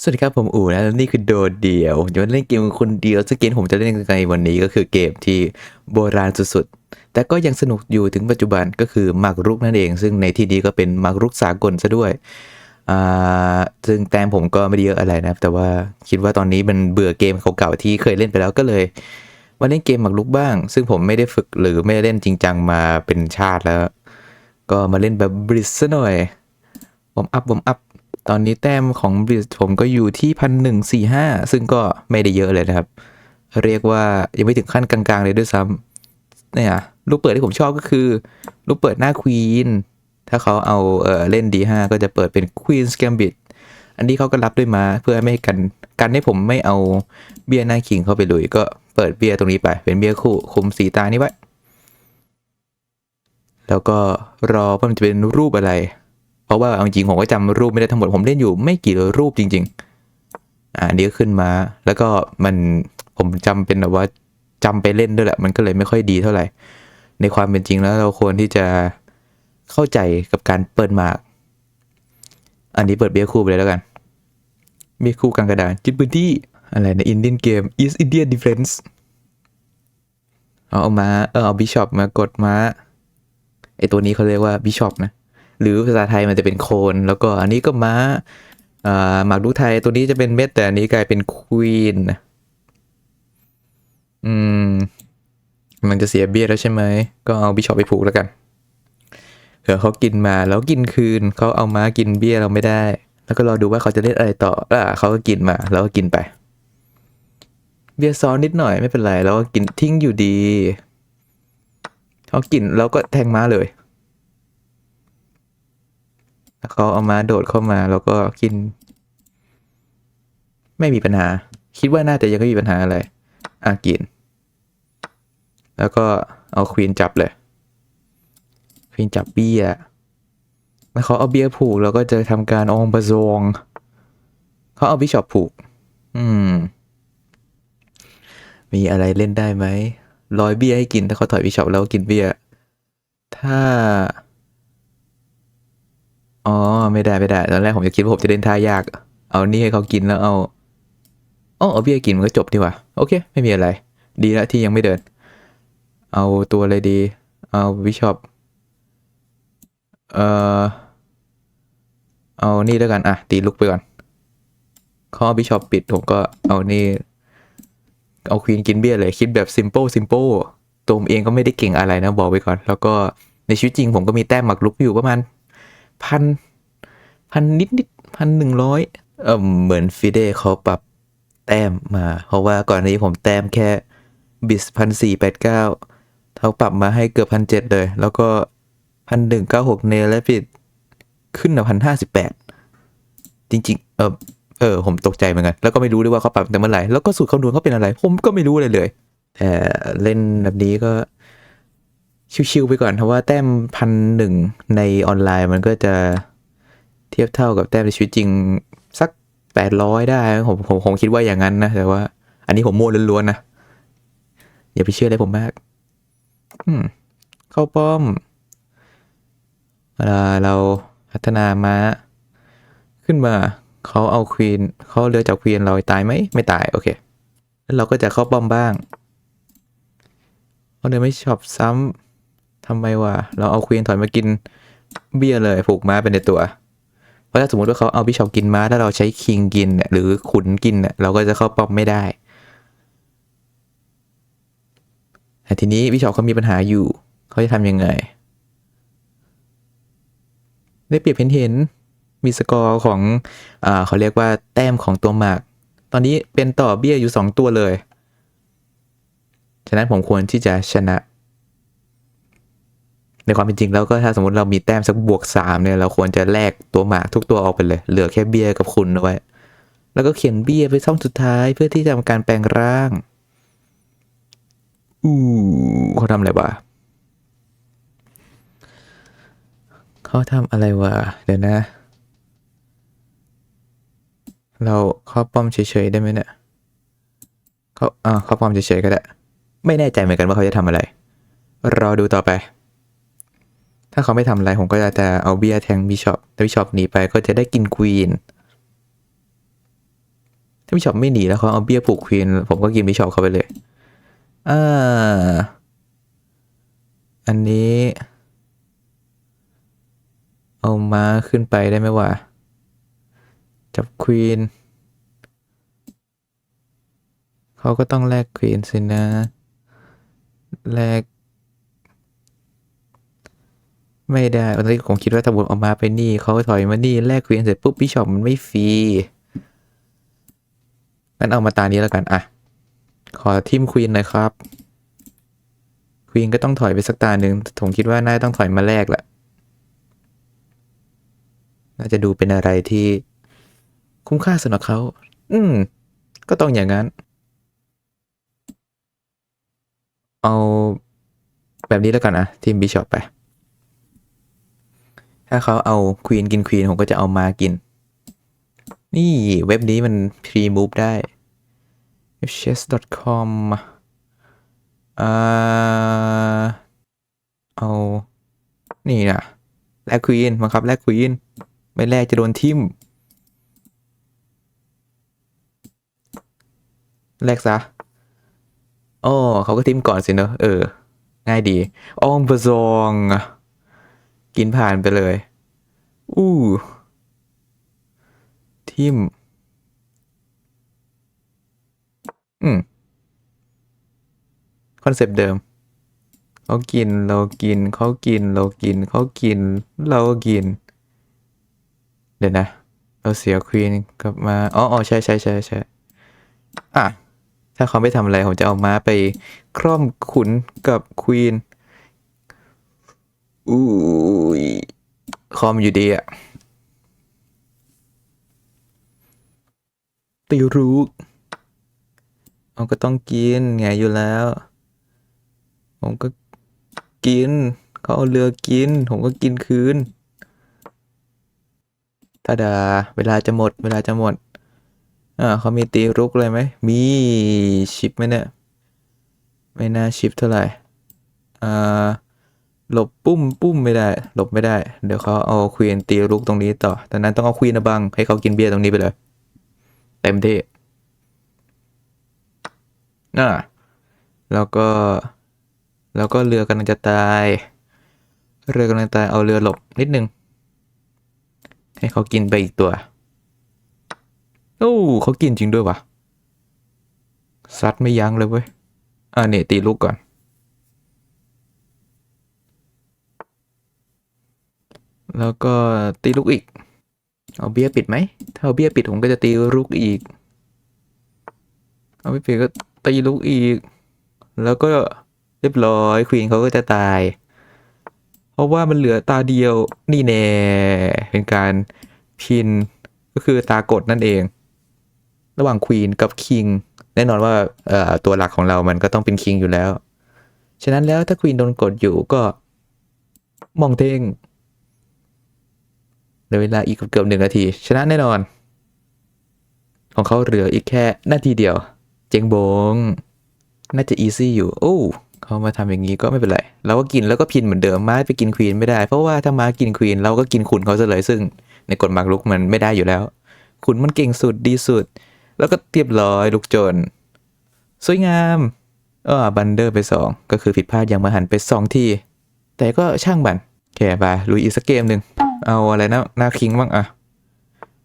สวัสดีครับผมอู๋นะและนี่คือโดดเดียวจะมาเล่นเกมคนเดียวซึ่งเกมผมจะเล่นกันในวันนี้ก็คือเกมที่โบราณสุดๆ แต่ก็ยังสนุกอยู่ถึงปัจจุบันก็คือมากรุกนั่นเอง ซึ่งในที่นี้ก็เป็นมากรุกสากลซะด้วยอ่าซึ่งแต้มผมก็ไม่ได้เยอะอะไรนะแต่ว่าคิดว่าตอนนี้มันเบื่อเกมเก่าๆที่เคยเล่นไปแล้วก็เลยมาเล่นเกมหมากรุกบ้าง ซึ่งผมไม่ได้ฝึกหรือไม่ได้เล่นจริงจังมาเป็นชาติแล้ว ก็มาเล่นแบบบริสซะหน่อยวอร์มอัพวอร์มอัพ ตอนนี้แต้มของบริสผมก็อยู่ที่พันหนึ่งสี่ห้าซึ่งก็ไม่ได้เยอะเลยนะครับ เรียกว่ายังไม่ถึงขั้นกลางๆเลยด้วยซ้ำเนี่ยลูกเปิดที่ผมชอบก็คือ ลูกเปิดหน้าควีนถ้าเขาเอาเออเล่น D5 ก็จะเปิดเป็น Queen's Gambit อันนี้เขาก็รับด้วยมาเพื่อไม่ให้กันกันให้ผมไม่เอาเบี้ยหน้าคิงเข้าไปลุยก็เปิดเบี้ยตรงนี้ไปเป็นเบี้ยคู่คุมสีตานี้ไว้ แล้วก็รอว่ามันจะเป็นรูปอะไร เพราะว่าเอาจริงผมก็จำรูปไม่ได้ทั้งหมดผมเล่นอยู่ไม่กี่รูปจริง ๆ อ่าอันนี้ก็ขึ้นมา แล้วก็มันผมจำเป็นแบบว่าจำไปเล่นด้วยแหละมันก็เลยไม่ค่อยดีเท่าไหร่ ในความเป็นจริงแล้วเราควรที่จะเข้าใจกับการเปิดหมาก อันนี้เปิดเบียร์คู่ไปเลยแล้วกันเบียร์คู่กลางกระดานจิตบูดี้อะไรในอินเดียนเกม East India Defense เอาเอามาเออเอาบิชอปมากดมาไอตัวนี้เขาเรียกว่าบิชอปนะ หรือภาษาไทยมันจะเป็นโคน แล้วก็อันนี้ก็ม้าหมากรุกไทยตัวนี้จะเป็นเม็ดแต่อันนี้กลายเป็นควีนอืมมันจะเสียเบี้ยแล้วใช่ไหม ก็เอาบิชอปไปผูกแล้วกันเผื่อเขากินมาแล้วกินคืนเขาเอาม้ากินเบี้ยเราไม่ได้ แล้วก็รอดูว่าเขาจะเล่นอะไรต่ออ่าเขาก็กินมา แล้วก็กินไป เบียซ้อนนิดหน่อยไม่เป็นไร แล้วก็กินทิ้งอยู่ดีเขากินแล้วก็แทงม้าเลย แล้วเขาเอามาโดดเข้ามาแล้วก็กิน ไม่มีปัญหา คิดว่าน่าจะยังไม่มีปัญหาอะไรอะกิน แล้วก็เอาควีนจับเลยควีนจับเบี้ยแล้วเขาเอาเบี้ยผูกแล้วก็จะทำการองประซองเขาเอาบิชอปผูก อืม มีอะไรเล่นได้ไหมร้อยเบี้ยให้กินถ้าเขาถอยบิชอปแล้วก็กินเบี้ยถ้า อ๋อ ไม่ได้ไม่ได้ ตอนแรกผมจะคิดว่าผมจะเล่นท่ายาก เอานี่ให้เขากินแล้วเอาอ๋อเอาเบี้ยกินมันก็จบดีกว่า โอเค ไม่มีอะไร ดีแล้วที่ยังไม่เดิน เอาตัวอะไรดี เอาวิชอปเอ่อ เอานี่แล้วกัน อะ ตีลุกไปก่อนข้อบิชอปปิดผมก็เอานี่ เอาควีนกินเบี้ยเลย คิดแบบ simple simple ตัวผมเองก็ไม่ได้เก่งอะไรนะ บอกไว้ก่อน แล้วก็ในชีวิตจริงผมก็มีแต้มหมักลุกอยู่ประมาณ พันพันนิดนิดพันหนึ่งร้อยเออเหมือนฟิเดเขาปรับแต้มมา เพราะว่าก่อนนี้ผมแต้มแค่บิสพันสี่แปดเก้าเขาปรับมาให้เกือบพันเจ็ดเลย แล้วก็พันหนึ่งเก้าหกเนและปิดขึ้นมาพันห้าสิบแปดจริง ๆ เออเออผมตกใจเหมือนกัน แล้วก็ไม่รู้ด้วยว่าเขาปรับแต่เมื่อไหร่แล้วก็สูตรคำนวณเขาเป็นอะไร ผมก็ไม่รู้เลยเลยแต่เล่นแบบนี้ก็ ชิวๆไปก่อนเพราะว่าแต้มพันหนึ่งในออนไลน์มันก็จะเทียบเท่ากับแต้มในชีวิตจริง สักแปดร้อยได้ผมผมผมคิดว่าอย่างนั้นนะแต่ว่า อันนี้ผมโม้ล้วนๆนะอย่าไปเชื่ออะไรผมมาก อืม เข้าป้อมเวลาเราพัฒนามาขึ้นมาเขาเอาควีนเขาเลือจากควีนเราตายไหมไม่ตาย โอเค แล้วเราก็จะเข้าป้อมบ้างเขาเดินไม่ชอบซ้ำ ทำไมวะเราเอาควีนถอยมากินเบี้ยเลยผูกม้าเป็นในตัว เพราะถ้าสมมติว่าเขาเอาบิชอปกินม้าถ้าเราใช้คิงกินเนี่ยหรือขุนกินเนี่ยเราก็จะเข้าป้อมไม่ได้แต่ทีนี้บิชอปเขามีปัญหาอยู่ เขาจะทำยังไง ได้เปรียบเห็นเห็นมีสกอร์ของอ่าเขาเรียกว่าแต้มของตัวหมาก ตอนนี้เป็นต่อเบี้ยอยู่สองตัวเลย ฉะนั้นผมควรที่จะชนะ ในความเป็นจริงแล้วก็ถ้าสมมติเรามีแต้มสักบวกสามเนี่ยเราควรจะแลกตัวหมากทุกตัวออกไปเลย เหลือแค่เบี้ยกับคุณเอาไว้ แล้วก็เขียนเบี้ยไปช่องสุดท้ายเพื่อที่จะทำการแปลงร่างอู้เขาทำอะไรวะเขาทำอะไรวะเดี๋ยวนะ เราเข้าป้อมเฉยๆได้ไหมเนี่ยเขาอ่าเข้าป้อมเฉยๆก็ได้ ไม่แน่ใจเหมือนกันว่าเขาจะทำอะไร รอดูต่อไป ถ้าเขาไม่ทำอะไรผมก็จะเอาเบียร์แทงบิชอปแต่บิชอปหนีไปก็จะได้กินควีนถ้าบิชอปไม่หนีแล้วเขาเอาเบี้ยผูกควีนผมก็กินบิชอปเข้าไปเลยอ่าอันนี้ เอาม้าขึ้นไปได้ไหมวะจับควีนเขาก็ต้องแลกควีนสินะแลก ไม่ได้ตอนนี้ผมคิดว่าถ้าผมเอามาไปนี่เขาถอยมานี่แลกควีนเสร็จปุ๊บบิชอปมันไม่ฟรีงั้นเอามาตานี้แล้วกันอะขอทิมควีนหน่อยครับควีนก็ต้องถอยไปสักตาหนึ่งผมคิดว่าน่าจะต้องถอยมาแลกแหละน่าจะดูเป็นอะไรที่คุ้มค่าสำหรับเขา อืม ก็ต้องอย่างนั้น เอาแบบนี้แล้วกันนะทีมบิชอปไป ถ้าเขาเอาควีนกินควีนผมก็จะเอามากิน นี่เว็บนี้มัน pre move ได้ fchess.com อ่าเอา นี่นะแลกควีนบังคับแลกควีนไม่แลกจะโดนทิมแลกซะอ๋อเขาก็ทิมก่อนสิเนอะเออ ง่ายดีอองบะซอง กินผ่านไปเลย อู้ทิมอืม คอนเซปต์เดิมเขากินเรากินเขากินเรากินเขากิน เรากิน เดี๋ยวนะ เราเสียควีนกลับมา อ๋ออ๋อใช่ใช่ใช่ใช่อะ ถ้าเขาไม่ทำอะไร ผมจะเอาม้าไปคร่อมขุนกับควีน อุ้ยคอมอยู่ดีอะตีรูกเอาก็ต้องกินไงอยู่แล้ว ผมก็กิน เขาเอาเรือกิน ผมก็กินคืนตาดา เวลาจะหมด เวลาจะหมด อ่าเขามีตีรุกเลยไหม มีชิปไหมเนี่ย ไม่น่าชิปเท่าไหร่ อ่า หลบปุ้มปุ้มไม่ได้ หลบไม่ได้ เดี๋ยวเขาเอาควีนตีรุกตรงนี้ต่อแต่นั้นต้องเอาควีนบังให้เขากินเบียร์ตรงนี้ไปเลย เต็มที่น่ะแล้วก็ แล้วก็เรือกำลังจะตาย เรือกำลังตายเอาเรือหลบนิดนึง ให้เขากินไปอีกตัวโอ้เขากินจริงด้วยวะซัดไม่ยั้งเลยเว้ยอ่าเนี่ยตีลูกก่อน แล้วก็ตีลูกอีก เอาเบี้ยปิดไหม ถ้าเอาเบี้ยปิดผมก็จะตีลูกอีก เอาไม่ปิดก็ตีลูกอีก แล้วก็เรียบร้อยควีนเขาก็จะตาย เพราะว่ามันเหลือตาเดียวนี่แน่เป็นการพินก็คือตากดนั่นเอง ระหว่างควีนกับคิงแน่นอนว่าตัวหลักของเรามันก็ต้องเป็นคิงอยู่แล้ว ฉะนั้นแล้วถ้าควีนโดนกดอยู่ก็มองเท่ง เหลือเวลาอีกเกือบหนึ่งนาที ชนะแน่นอน ของเขาเหลืออีกแค่นาทีเดียว เจงบง น่าจะอีซี่อยู่โอ้เขามาทำอย่างนี้ก็ไม่เป็นไรเราก็กินแล้วก็พินเหมือนเดิมม้าไปกินควีนไม่ได้ เพราะว่าถ้าม้ากินควีนเราก็กินขุนเขาซะเลยซึ่ง ในกฎหมากรุกมันไม่ได้อยู่แล้ว ขุนมันเก่งสุดดีสุด แล้วก็เรียบร้อยลูกโจรสวยงามเออบันเดอร์ไปสองก็คือผิดพลาดอย่างมหันไปสองที่แต่ก็ช่างบันแค่ไปลุยอีกสักเกมหนึ่ง เอาอะไรนะหน้าคิงบ้างอะ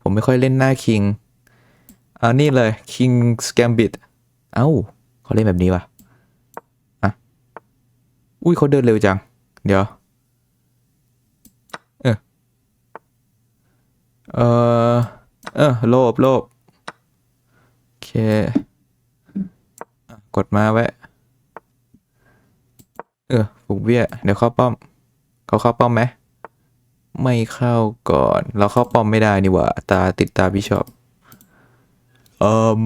ผมไม่ค่อยเล่นหน้าคิงเอานี่เลย King Gambit เอ้าเขาเล่นแบบนี้วะอะอุ้ยเขาเดินเร็วจัง เดี๋ยว เออ เออเออโลบโลบโอเค กดมาไว้ เออฝูกเบี้ย เดี๋ยวเข้าป้อม เขาเข้าป้อมไหม ไม่เข้าก่อน เราเข้าป้อมไม่ได้นี่หว่า ตาติดตาบิชอปเอิม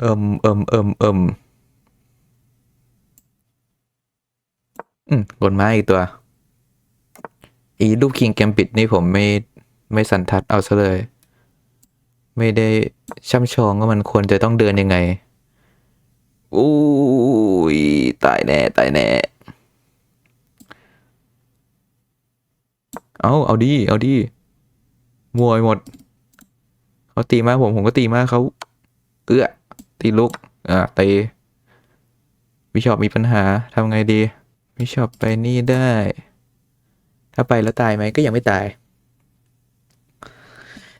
เอิมเอิมเอิมเอิมอืมกดไม้อีกตัว อีลูกคิงแกมปิดนี่ผมไม่ไม่สันทัดเอาซะเลย ไม่ได้ช่ำชองว่ามันควรจะต้องเดินยังไงอุ้ยตายแน่ ตายแน่ เอาเอาดี เอาดีมวยหมด เขาตีมากผมผมก็ตีมากเขาเอื้อตีลุก อ่าตีบิชอปมีปัญหาทำไงดีบิชอปไปนี่ได้ ถ้าไปแล้วตายไหมก็ยังไม่ตาย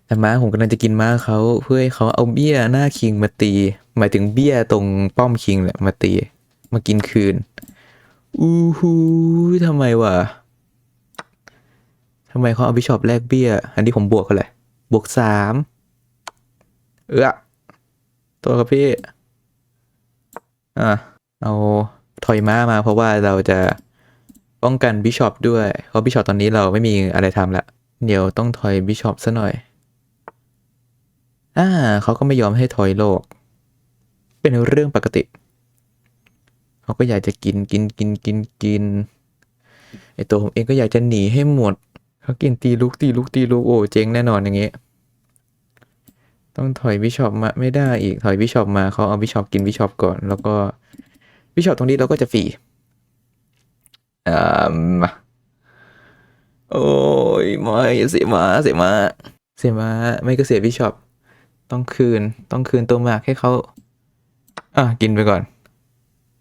แต่ม้าผมกำลังจะกินม้าเขาเพื่อให้เขาเอาเบี้ยหน้าคิงมาตี หมายถึงเบี้ยตรงป้อมคิงแหละมาตี มากินคืน อู้หูทำไมวะ ทำไมเขาเอาบิชอปแลกเบี้ย อันนี้ผมบวกเขาเลยบวกสามเออตัวครับพี่ อะ เอาถอยม้ามาเพราะว่าเราจะป้องกันบิชอปด้วย เพราะบิชอปตอนนี้เราไม่มีอะไรทำละ เดี๋ยวต้องถอยบิชอปซะหน่อย อ่าเขาก็ไม่ยอมให้ถอยโลก เป็นเรื่องปกติ เขาก็อยากจะกินกินกินกินกิน ไอตัวผมเองก็อยากจะหนีให้หมด เขากินตีลูกตีลูกตีลูกโอ้เจ๊งแน่นอนอย่างเงี้ยต้องถอยบิชอปมาไม่ได้อีกถอยบิชอปมาเขาเอาบิชอปกินบิชอปก่อน แล้วก็บิชอปตรงนี้เราก็จะฟรีอ่ามโอ้ยไม่เสียมาเสียมาเสียมาไม่ก็เสียบิชอปต้องคืนต้องคืนตัวมากให้เขาอะกินไปก่อน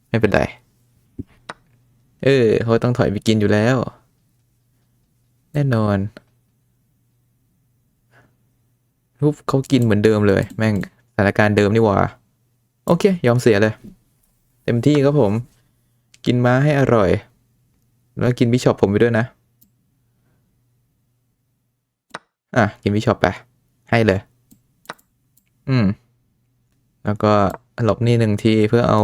ไม่เป็นไร เออเขาต้องถอยไปกินอยู่แล้ว แน่นอนรูปเขากินเหมือนเดิมเลย แม่งสถานการณ์เดิมนี่หว่า โอเค ยอมเสียเลย เต็มที่ครับผม กินม้าให้อร่อย แล้วกินบิชอปผมไปด้วยนะ อะ กินบิชอปไป ให้เลย อืม แล้วก็หลบนี่หนึ่งทีเพื่อเอา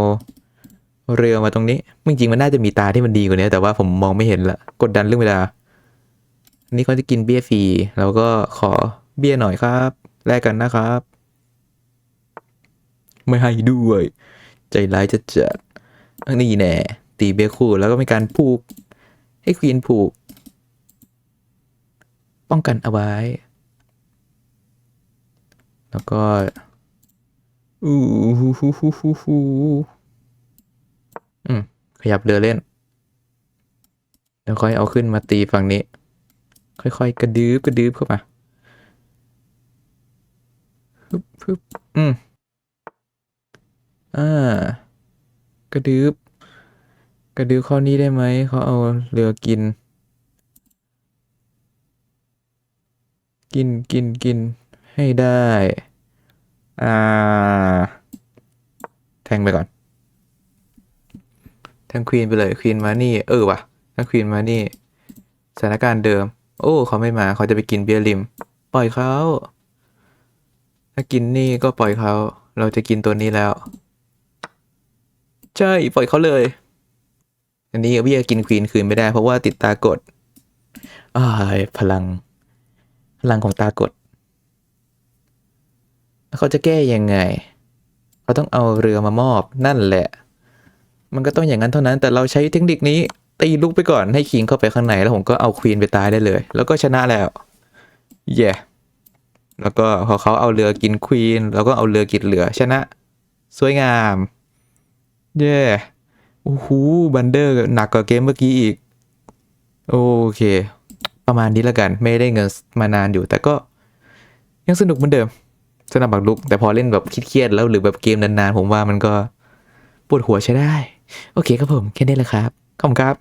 เรือมาตรงนี้ จริงๆมันน่าจะมีตาที่มันดีกว่านี้ แต่ว่าผมมองไม่เห็นละ กดดันเรื่องเวลา นนี้เขาจะกินเบี้ยฟรีเราก็ขอเบี้ยหน่อยครับแลกกันนะครับ ไม่ให้ด้วย ใจร้ายจะจัดอันนี้แน่ตีเบี้ยคู่แล้วก็มีการผูก ให้ควีนผูก ป้องกันเอาไว้ แล้วก็อู้หูหูหูหูหูอืมขยับเรือเล่น แล้วค่อยเอาขึ้นมาตีฝั่งนี้ ค่อยๆ กระดืบกระดืบเข้ามาฮึบฮึบอืมอ่ากระดืบกระดืบข้อนี้ได้ไหมเขาเอาเรือกิน กินกินกินให้ได้ อ่า แทงไปก่อน แทงควีนไปเลยควีนมานี่ เออว่ะถ้าควีนมานี่สถานการณ์เดิม โอ้เขาไม่มาเขาจะไปกินเบียร์ริม ปล่อยเขาถ้ากินนี่ก็ปล่อยเขา เราจะกินตัวนี้แล้ว ใช่ ปล่อยเขาเลย อันนี้เบียร์กินควีนคืนไม่ได้ เพราะว่าติดตากดอ้ายพลัง พลังของตากดแล้วเขาจะแก้ยังไงเขาต้องเอาเรือมามอบนั่นแหละ มันก็ต้องอย่างนั้นเท่านั้นแต่เราใช้เทคนิคนี้ ตีลูกไปก่อนให้คิงเข้าไปข้างในแล้วผมก็เอาควีนไปตายได้เลย แล้วก็ชนะแล้วเย่แล้วก็พอเขาเอาเรือกินควีนแล้วก็เอาเรือกินเรือชนะ สวยงาม เย่โอ้โหบันเดอร์หนักกว่าเกมเมื่อกี้อีก โอเค ประมาณนี้แล้วกัน ไม่ได้เงินมานานอยู่ แต่ก็ยังสนุกเหมือนเดิมสนับบักลุก แต่พอเล่นแบบเครียดๆแล้วหรือแบบเกมนานๆ ผมว่ามันก็ปวดหัวใช้ได้ โอเคครับผม แค่นี้แหละครับ ขอบครับ